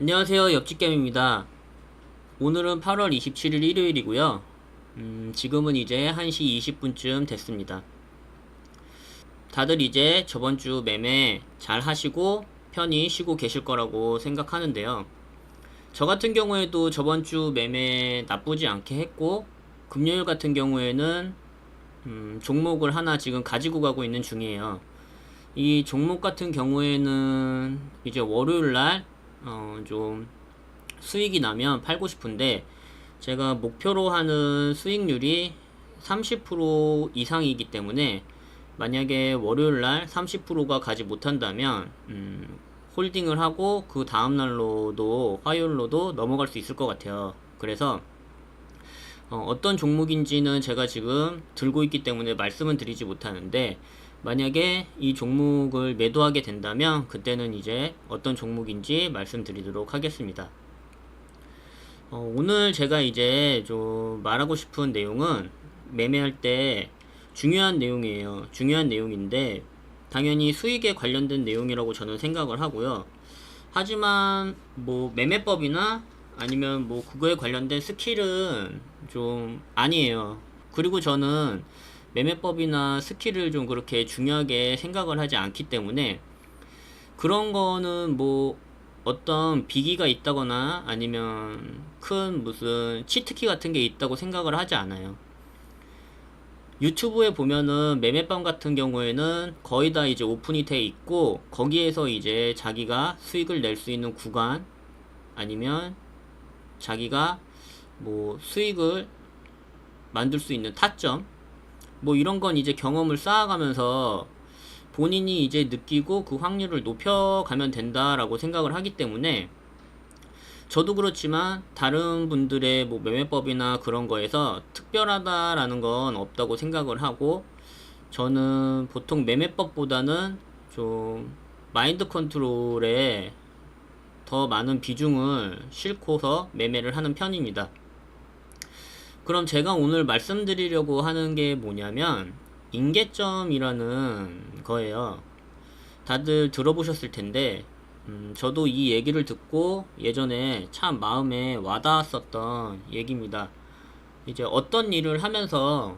안녕하세요. 옆집겜입니다. 오늘은 8월 27일 일요일이고요. 음, 지금은 이제 1시 20분쯤 됐습니다. 다들 이제 저번 주 매매 잘 하시고 편히 쉬고 계실 거라고 생각하는데요. 저 같은 경우에도 저번 주 매매 나쁘지 않게 했고, 금요일 같은 경우에는 음, 종목을 하나 지금 가지고 가고 있는 중이에요. 이 종목 같은 경우에는 이제 월요일 날, 어, 좀 수익이 나면 팔고 싶은데, 제가 목표로 하는 수익률이 30% 이상이기 때문에, 만약에 월요일 날 30%가 가지 못한다면, 음, 홀딩을 하고 그 다음 날로도, 화요일로도 넘어갈 수 있을 것 같아요. 그래서, 어, 떤 종목인지는 제가 지금 들고 있기 때문에 말씀은 드리지 못하는데 만약에 이 종목을 매도하게 된다면 그때는 이제 어떤 종목인지 말씀드리도록 하겠습니다. 어, 오늘 제가 이제 좀 말하고 싶은 내용은 매매할 때 중요한 내용이에요. 중요한 내용인데 당연히 수익에 관련된 내용이라고 저는 생각을 하고요. 하지만 뭐 매매법이나 아니면 뭐 그거에 관련된 스킬은 좀 아니에요. 그리고 저는 매매법이나 스킬을 좀 그렇게 중요하게 생각을 하지 않기 때문에 그런 거는 뭐 어떤 비기가 있다거나 아니면 큰 무슨 치트키 같은 게 있다고 생각을 하지 않아요. 유튜브에 보면은 매매방 같은 경우에는 거의 다 이제 오픈이 돼 있고 거기에서 이제 자기가 수익을 낼 수 있는 구간 아니면 자기가 뭐 수익을 만들 수 있는 타점 뭐 이런 건 이제 경험을 쌓아가면서 본인이 이제 느끼고 그 확률을 높여가면 된다라고 생각을 하기 때문에 저도 그렇지만 다른 분들의 뭐 매매법이나 그런 거에서 특별하다라는 건 없다고 생각을 하고 저는 보통 매매법보다는 좀 마인드 컨트롤에 더 많은 비중을 싣고서 매매를 하는 편입니다. 그럼 제가 오늘 말씀드리려고 하는 게 뭐냐면 인계점이라는 거예요. 다들 들어보셨을 텐데 음, 저도 이 얘기를 듣고 예전에 참 마음에 와닿았었던 얘기입니다. 이제 어떤 일을 하면서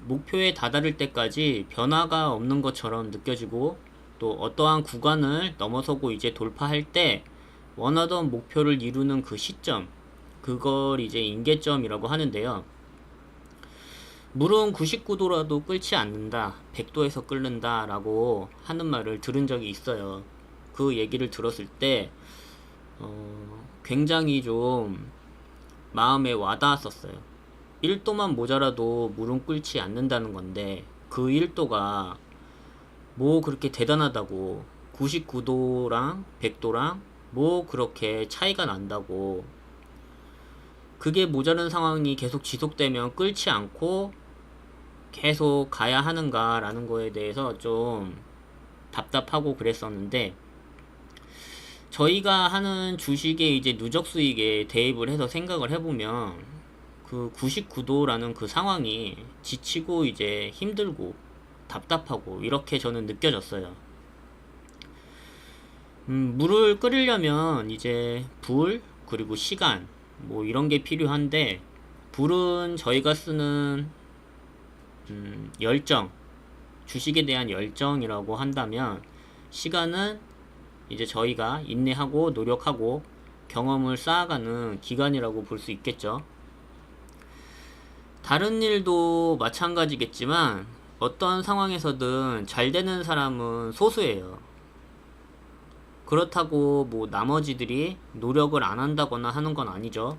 목표에 다다를 때까지 변화가 없는 것처럼 느껴지고 또 어떠한 구간을 넘어서고 이제 돌파할 때 원하던 목표를 이루는 그 시점 그걸 이제 인계점이라고 하는데요. 물은 99도라도 끓지 않는다. 100도에서 끓는다. 라고 하는 말을 들은 적이 있어요. 그 얘기를 들었을 때, 어, 굉장히 좀 마음에 와닿았었어요. 1도만 모자라도 물은 끓지 않는다는 건데, 그 1도가 뭐 그렇게 대단하다고, 99도랑 100도랑 뭐 그렇게 차이가 난다고, 그게 모자른 상황이 계속 지속되면 끓지 않고 계속 가야 하는가라는 거에 대해서 좀 답답하고 그랬었는데 저희가 하는 주식의 이제 누적 수익에 대입을 해서 생각을 해보면 그 99도라는 그 상황이 지치고 이제 힘들고 답답하고 이렇게 저는 느껴졌어요. 음, 물을 끓이려면 이제 불 그리고 시간 뭐 이런 게 필요한데 불은 저희가 쓰는 음, 열정, 주식에 대한 열정이라고 한다면 시간은 이제 저희가 인내하고 노력하고 경험을 쌓아가는 기간이라고 볼 수 있겠죠. 다른 일도 마찬가지겠지만 어떤 상황에서든 잘 되는 사람은 소수예요. 그렇다고 뭐 나머지들이 노력을 안 한다거나 하는 건 아니죠.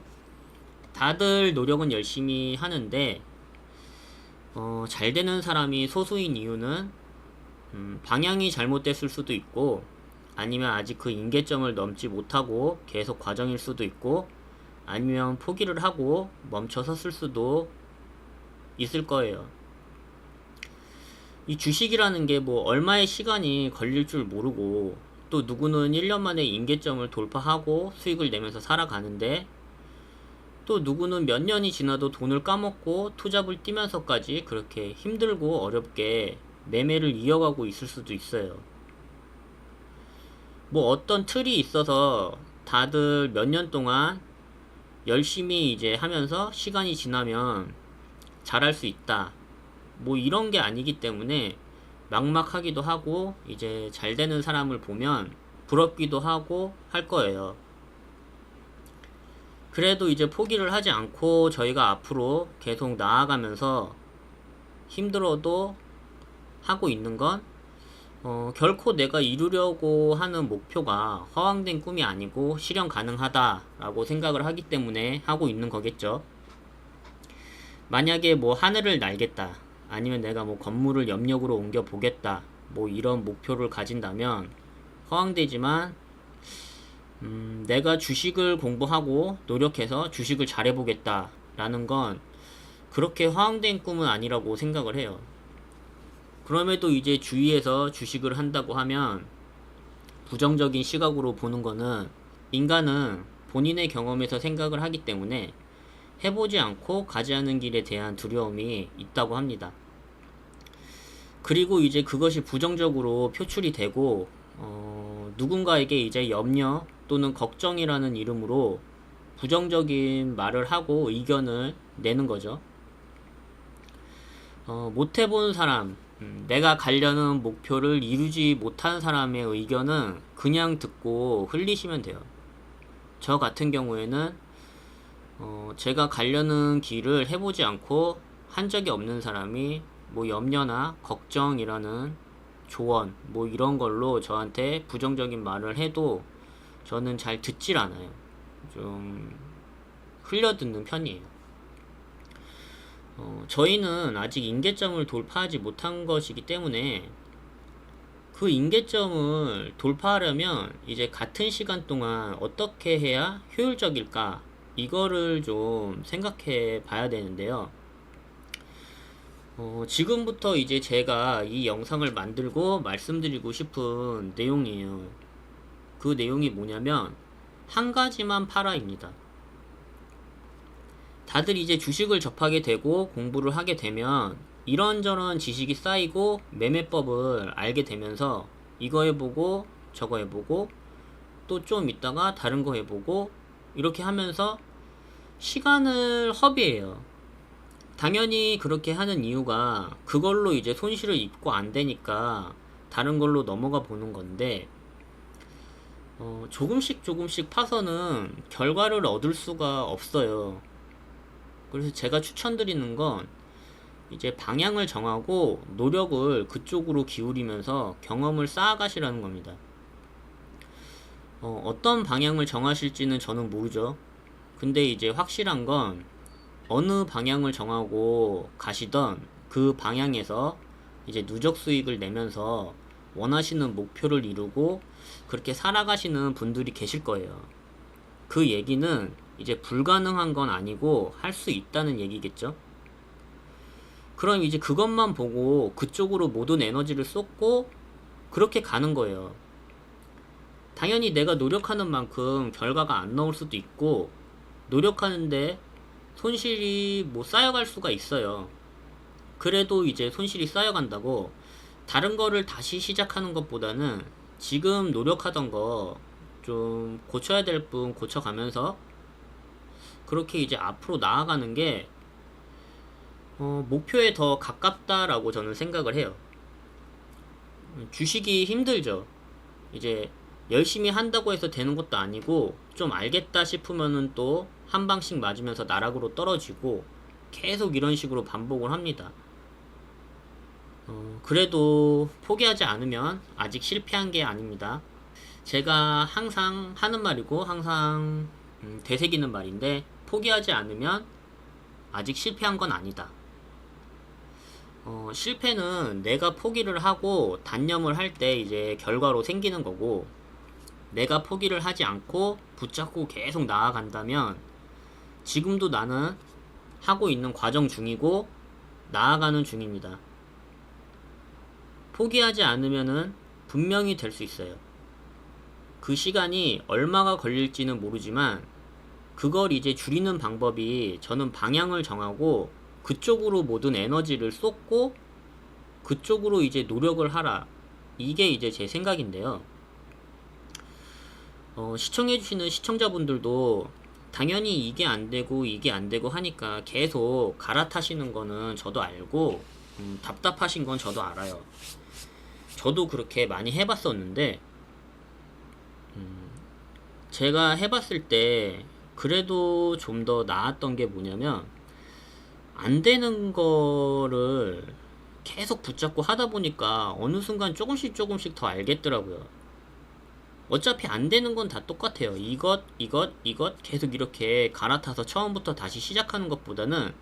다들 노력은 열심히 하는데 어, 잘 되는 사람이 소수인 이유는 음, 방향이 잘못됐을 수도 있고 아니면 아직 그 인계점을 넘지 못하고 계속 과정일 수도 있고 아니면 포기를 하고 멈춰섰을 수도 있을 거예요. 이 주식이라는 게 뭐 얼마의 시간이 걸릴 줄 모르고 또 누구는 1년 만에 인계점을 돌파하고 수익을 내면서 살아가는데 또 누구는 몇 년이 지나도 돈을 까먹고 투잡을 뛰면서까지 그렇게 힘들고 어렵게 매매를 이어가고 있을 수도 있어요. 뭐 어떤 틀이 있어서 다들 몇 년 동안 열심히 이제 하면서 시간이 지나면 잘할 수 있다. 뭐 이런 게 아니기 때문에 막막하기도 하고 이제 잘 되는 사람을 보면 부럽기도 하고 할 거예요. 그래도 이제 포기를 하지 않고 저희가 앞으로 계속 나아가면서 힘들어도 하고 있는 건 어, 결코 내가 이루려고 하는 목표가 허황된 꿈이 아니고 실현 가능하다라고 생각을 하기 때문에 하고 있는 거겠죠. 만약에 뭐 하늘을 날겠다. 아니면 내가 뭐 건물을 염력으로 옮겨 보겠다. 뭐 이런 목표를 가진다면 허황되지만 음, 내가 주식을 공부하고 노력해서 주식을 잘해보겠다. 라는 건 그렇게 허황된 꿈은 아니라고 생각을 해요. 그럼에도 이제 주위에서 주식을 한다고 하면 부정적인 시각으로 보는 거는 인간은 본인의 경험에서 생각을 하기 때문에 해보지 않고 가지 않은 길에 대한 두려움이 있다고 합니다. 그리고 이제 그것이 부정적으로 표출이 되고 어, 누군가에게 이제 염려 또는 걱정이라는 이름으로 부정적인 말을 하고 의견을 내는 거죠. 어, 못 해본 사람, 음, 내가 가려는 목표를 이루지 못한 사람의 의견은 그냥 듣고 흘리시면 돼요. 저 같은 경우에는 어, 제가 가려는 길을 해보지 않고 한 적이 없는 사람이 뭐 염려나 걱정이라는 조언 뭐 이런 걸로 저한테 부정적인 말을 해도 저는 잘 듣질 않아요. 좀 흘려듣는 편이에요. 어, 저희는 아직 임계점을 돌파하지 못한 것이기 때문에 그 임계점을 돌파하려면 이제 같은 시간 동안 어떻게 해야 효율적일까 이거를 좀 생각해 봐야 되는데요. 어, 지금부터 이제 제가 이 영상을 만들고 말씀드리고 싶은 내용이에요. 그 내용이 뭐냐면 한 가지만 팔아입니다. 다들 이제 주식을 접하게 되고 공부를 하게 되면 이런저런 지식이 쌓이고 매매법을 알게 되면서 이거 해보고 저거 해보고 또 좀 있다가 다른 거 해보고 이렇게 하면서 시간을 허비해요. 당연히 그렇게 하는 이유가 그걸로 이제 손실을 입고 안 되니까 다른 걸로 넘어가 보는 건데 어, 조금씩 조금씩 파서는 결과를 얻을 수가 없어요. 그래서 제가 추천드리는 건 이제 방향을 정하고 노력을 그쪽으로 기울이면서 경험을 쌓아가시라는 겁니다. 어, 어떤 방향을 정하실지는 저는 모르죠. 근데 이제 확실한 건 어느 방향을 정하고 가시던 그 방향에서 이제 누적 수익을 내면서 원하시는 목표를 이루고 그렇게 살아가시는 분들이 계실 거예요. 그 얘기는 이제 불가능한 건 아니고 할 수 있다는 얘기겠죠. 그럼 이제 그것만 보고 그쪽으로 모든 에너지를 쏟고 그렇게 가는 거예요. 당연히 내가 노력하는 만큼 결과가 안 나올 수도 있고 노력하는데 손실이 뭐 쌓여갈 수가 있어요. 그래도 이제 손실이 쌓여간다고 다른 거를 다시 시작하는 것보다는 지금 노력하던 거 좀 고쳐야 될 분 고쳐가면서 그렇게 이제 앞으로 나아가는 게 어, 목표에 더 가깝다라고 저는 생각을 해요. 주식이 힘들죠. 이제 열심히 한다고 해서 되는 것도 아니고 좀 알겠다 싶으면은 또 한 방씩 맞으면서 나락으로 떨어지고 계속 이런 식으로 반복을 합니다. 어, 그래도 포기하지 않으면 아직 실패한 게 아닙니다. 제가 항상 하는 말이고 항상 음, 되새기는 말인데 포기하지 않으면 아직 실패한 건 아니다. 어, 실패는 내가 포기를 하고 단념을 할 때 이제 결과로 생기는 거고 내가 포기를 하지 않고 붙잡고 계속 나아간다면 지금도 나는 하고 있는 과정 중이고 나아가는 중입니다. 포기하지 않으면은 분명히 될 수 있어요. 그 시간이 얼마가 걸릴지는 모르지만 그걸 이제 줄이는 방법이 저는 방향을 정하고 그쪽으로 모든 에너지를 쏟고 그쪽으로 이제 노력을 하라. 이게 이제 제 생각인데요. 어, 시청해주시는 시청자분들도 당연히 이게 안 되고 이게 안 되고 하니까 계속 갈아타시는 거는 저도 알고 음, 답답하신 건 저도 알아요. 저도 그렇게 많이 해봤었는데 음, 제가 해봤을 때 그래도 좀 더 나았던 게 뭐냐면 안 되는 거를 계속 붙잡고 하다 보니까 어느 순간 조금씩 조금씩 더 알겠더라고요. 어차피 안 되는 건 다 똑같아요. 이것, 이것, 이것 계속 이렇게 갈아타서 처음부터 다시 시작하는 것보다는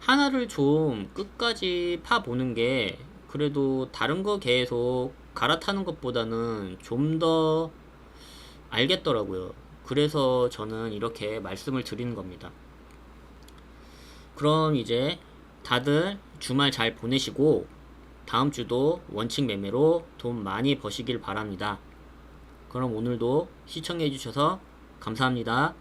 하나를 좀 끝까지 파보는 게 그래도 다른 거 계속 갈아타는 것보다는 좀 더 알겠더라고요. 그래서 저는 이렇게 말씀을 드리는 겁니다. 그럼 이제 다들 주말 잘 보내시고 다음 주도 원칙 매매로 돈 많이 버시길 바랍니다. 그럼 오늘도 시청해 주셔서 감사합니다.